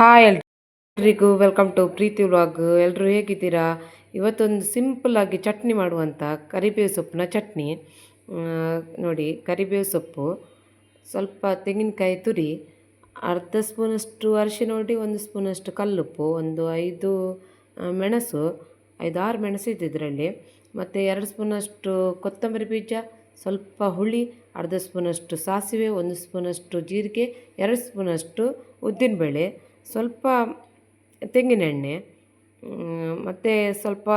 Hi ಎಲ್ರಿಗೂ welcome to Preethi vlog ಎಲ್ಲರೂ ಹೇಗಿದ್ದೀರಾ? ಇವತ್ತೊಂದು ಸಿಂಪಲ್ಲಾಗಿ ಚಟ್ನಿ ಮಾಡುವಂಥ ಕರಿಬೇವು ಸೊಪ್ಪಿನ ಚಟ್ನಿ. ನೋಡಿ, ಕರಿಬೇವು ಸೊಪ್ಪು, ಸ್ವಲ್ಪ ತೆಂಗಿನಕಾಯಿ ತುರಿ, ಅರ್ಧ ಸ್ಪೂನಷ್ಟು ಅರಿಶಿನ ನೋಡಿ ಒಂದು ಸ್ಪೂನಷ್ಟು ಕಲ್ಲುಪ್ಪು, ಒಂದು ಐದು ಮೆಣಸು, ಐದಾರು ಮೆಣಸು ಇದೆ ಇದರಲ್ಲಿ ಮತ್ತು ಎರಡು ಸ್ಪೂನಷ್ಟು ಕೊತ್ತಂಬರಿ ಬೀಜ, ಸ್ವಲ್ಪ ಹುಳಿ, ಅರ್ಧ ಸ್ಪೂನಷ್ಟು ಸಾಸಿವೆ, ಒಂದು ಸ್ಪೂನಷ್ಟು ಜೀರಿಗೆ, ಎರಡು ಸ್ಪೂನಷ್ಟು ಉದ್ದಿನಬೇಳೆ. ಸ್ವಲ್ಪ ತೆಂಗಿನೆಣ್ಣೆ ಮತ್ತು ಸ್ವಲ್ಪ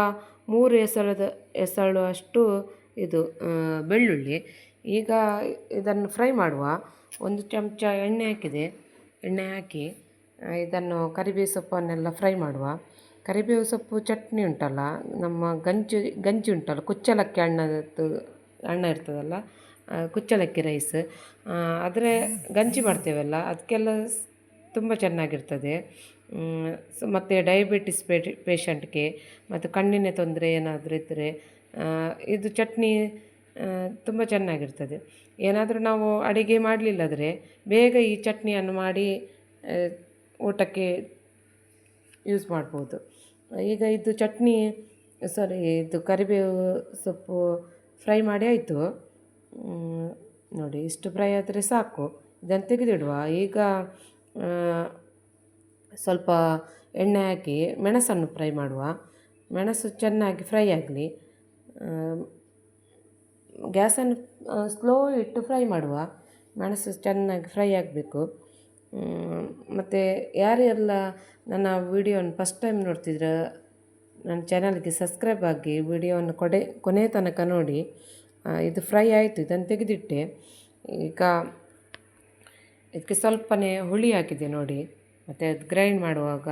ಮೂರು ಎಸಳದ ಎಸಳು ಅಷ್ಟು ಇದು ಬೆಳ್ಳುಳ್ಳಿ. ಈಗ ಇದನ್ನು ಫ್ರೈ ಮಾಡುವ. ಒಂದು ಚಮಚ ಎಣ್ಣೆ ಹಾಕಿದೆ. ಎಣ್ಣೆ ಹಾಕಿ ಇದನ್ನು ಕರಿಬೇವು ಸೊಪ್ಪನ್ನೆಲ್ಲ ಫ್ರೈ ಮಾಡುವ. ಕರಿಬೇವು ಸೊಪ್ಪು ಚಟ್ನಿ ಉಂಟಲ್ಲ, ನಮ್ಮ ಗಂಜಿ ಗಂಜಿ ಉಂಟಲ್ಲ, ಕುಚ್ಚಲಕ್ಕಿ ಹಣ್ಣದ್ದು ಅಣ್ಣ ಇರ್ತದಲ್ಲ ಕುಚ್ಚಲಕ್ಕಿ ರೈಸ್ ಆದರೆ ಗಂಜಿ ಮಾಡ್ತೇವಲ್ಲ, ಅದಕ್ಕೆಲ್ಲ ತುಂಬ ಚೆನ್ನಾಗಿರ್ತದೆ. ಸೊ ಮತ್ತು ಡಯಾಬಿಟಿಸ್ ಪೇಟಿ ಪೇಷಂಟ್ಗೆ ಮತ್ತು ಕಣ್ಣಿನ ತೊಂದರೆ ಏನಾದರೂ ಇದ್ದರೆ ಇದು ಚಟ್ನಿ ತುಂಬ ಚೆನ್ನಾಗಿರ್ತದೆ. ಏನಾದರೂ ನಾವು ಅಡಿಗೆ ಮಾಡಲಿಲ್ಲದ್ರೆ ಬೇಗ ಈ ಚಟ್ನಿಯನ್ನು ಮಾಡಿ ಊಟಕ್ಕೆ ಯೂಸ್ ಮಾಡ್ಬೋದು. ಈಗ ಇದು ಚಟ್ನಿ ಸಾರಿ ಇದು ಕರಿಬೇವು ಸೊಪ್ಪು ಫ್ರೈ ಮಾಡಿ ಆಯಿತು. ನೋಡಿ ಇಷ್ಟು ಫ್ರೈ ಆದರೆ ಸಾಕು. ಇದನ್ನು ತೆಗೆದಿಡುವ. ಈಗ ಸ್ವಲ್ಪ ಎಣ್ಣೆ ಹಾಕಿ ಮೆಣಸನ್ನು ಫ್ರೈ ಮಾಡುವ. ಮೆಣಸು ಚೆನ್ನಾಗಿ ಫ್ರೈ ಆಗಲಿ. ಗ್ಯಾಸನ್ನು ಸ್ಲೋ ಇಟ್ಟು ಫ್ರೈ ಮಾಡುವ. ಮೆಣಸು ಚೆನ್ನಾಗಿ ಫ್ರೈ ಆಗಬೇಕು. ಮತ್ತು ಯಾರೆಲ್ಲ ನನ್ನ ವೀಡಿಯೋನ ಫಸ್ಟ್ ಟೈಮ್ ನೋಡ್ತಿದ್ರೆ ನನ್ನ ಚಾನಲ್ಗೆ ಸಬ್ಸ್ಕ್ರೈಬ್ ಆಗಿ ವಿಡಿಯೋವನ್ನು ಕೊಡೆ, ಕೊನೆ ತನಕ ನೋಡಿ. ಇದು ಫ್ರೈ ಆಯಿತು, ಇದನ್ನು ತೆಗೆದಿಟ್ಟೆ. ಈಗ ಇದಕ್ಕೆ ಸ್ವಲ್ಪನೇ ಹುಳಿ ಹಾಕಿದೆ ನೋಡಿ. ಮತ್ತು ಅದು ಗ್ರೈಂಡ್ ಮಾಡುವಾಗ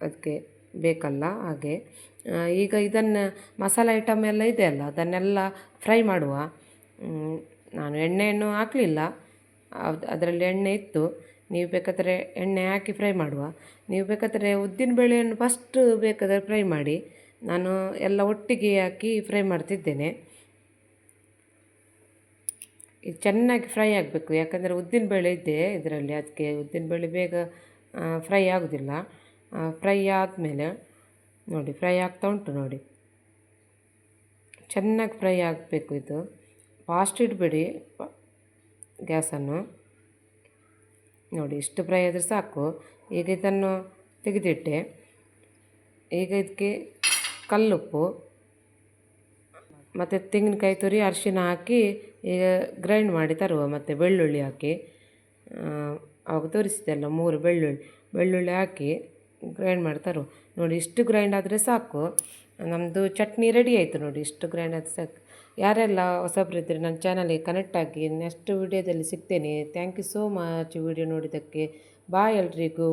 ಅದಕ್ಕೆ ಬೇಕಲ್ಲ ಹಾಗೆ. ಈಗ ಇದನ್ನು ಮಸಾಲೆ ಐಟಮ್ ಎಲ್ಲ ಇದೆ ಅಲ್ಲ, ಅದನ್ನೆಲ್ಲ ಫ್ರೈ ಮಾಡುವ. ನಾನು ಎಣ್ಣೆಯನ್ನು ಹಾಕಲಿಲ್ಲ. ಅದರಲ್ಲಿ ಎಣ್ಣೆ ಇತ್ತು. ನೀವು ಬೇಕಾದರೆ ಎಣ್ಣೆ ಹಾಕಿ ಫ್ರೈ ಮಾಡುವ. ನೀವು ಬೇಕಾದರೆ ಉದ್ದಿನ ಬೇಳೆಯನ್ನು ಫಸ್ಟ್ ಬೇಕಾದರೆ ಫ್ರೈ ಮಾಡಿ. ನಾನು ಎಲ್ಲ ಒಟ್ಟಿಗೆ ಹಾಕಿ ಫ್ರೈ ಮಾಡ್ತಿದ್ದೇನೆ. ಇದು ಚೆನ್ನಾಗಿ ಫ್ರೈ ಆಗಬೇಕು. ಯಾಕಂದರೆ ಉದ್ದಿನಬೇಳೆ ಇದೆ ಇದರಲ್ಲಿ. ಅದಕ್ಕೆ ಉದ್ದಿನಬೇಳೆ ಬೇಗ ಫ್ರೈ ಆಗೋದಿಲ್ಲ. ಫ್ರೈ ಆದಮೇಲೆ ನೋಡಿ ಫ್ರೈ ಆಗ್ತಾ ಉಂಟು ನೋಡಿ. ಚೆನ್ನಾಗಿ ಫ್ರೈ ಆಗಬೇಕು ಇದು. ಫಾಸ್ಟ್ ಇಡಬೇಡಿ ಗ್ಯಾಸನ್ನು. ನೋಡಿ, ಇಷ್ಟು ಫ್ರೈ ಆದರೆ ಸಾಕು. ಈಗ ಇದನ್ನು ತೆಗೆದಿಟ್ಟೆ. ಈಗ ಇದಕ್ಕೆ ಕಲ್ಲುಪ್ಪು. ಮತ್ತು ತೆಂಗಿನಕಾಯಿ ತುರಿ, ಅರಿಶಿನ ಹಾಕಿ ಈಗ ಗ್ರೈಂಡ್ ಮಾಡಿ ತರುವ, ಮತ್ತು ಬೆಳ್ಳುಳ್ಳಿ ಹಾಕಿ. ಅವಾಗ ಆವಾಗ ತೋರಿಸಿದೆಲ್ಲ ಮೂರು ಬೆಳ್ಳುಳ್ಳಿ. ಬೆಳ್ಳುಳ್ಳಿ ಹಾಕಿ ಗ್ರೈಂಡ್ ಮಾಡಿ ತರುವ. ನೋಡಿ, ಇಷ್ಟು ಗ್ರೈಂಡ್ ಆದರೆ ಸಾಕು. ನಮ್ಮದು ಚಟ್ನಿ ರೆಡಿ ಆಯಿತು ನೋಡಿ, ಇಷ್ಟು ಗ್ರೈಂಡ್ ಆದರೆ ಸಾಕು. ಯಾರೆಲ್ಲ ಹೊಸಬ್ರು ಇದ್ದರೆ ನನ್ನ ಚಾನಲಿಗೆ ಕನೆಕ್ಟ್ ಆಗಿ ನೆಕ್ಸ್ಟ್ ವಿಡಿಯೋದಲ್ಲಿ ಸಿಗ್ತೇನೆ. Thank you so much video ನೋಡಿದ್ದಕ್ಕೆ. ಬಾಯ್ ಎಲ್ರಿಗೂ.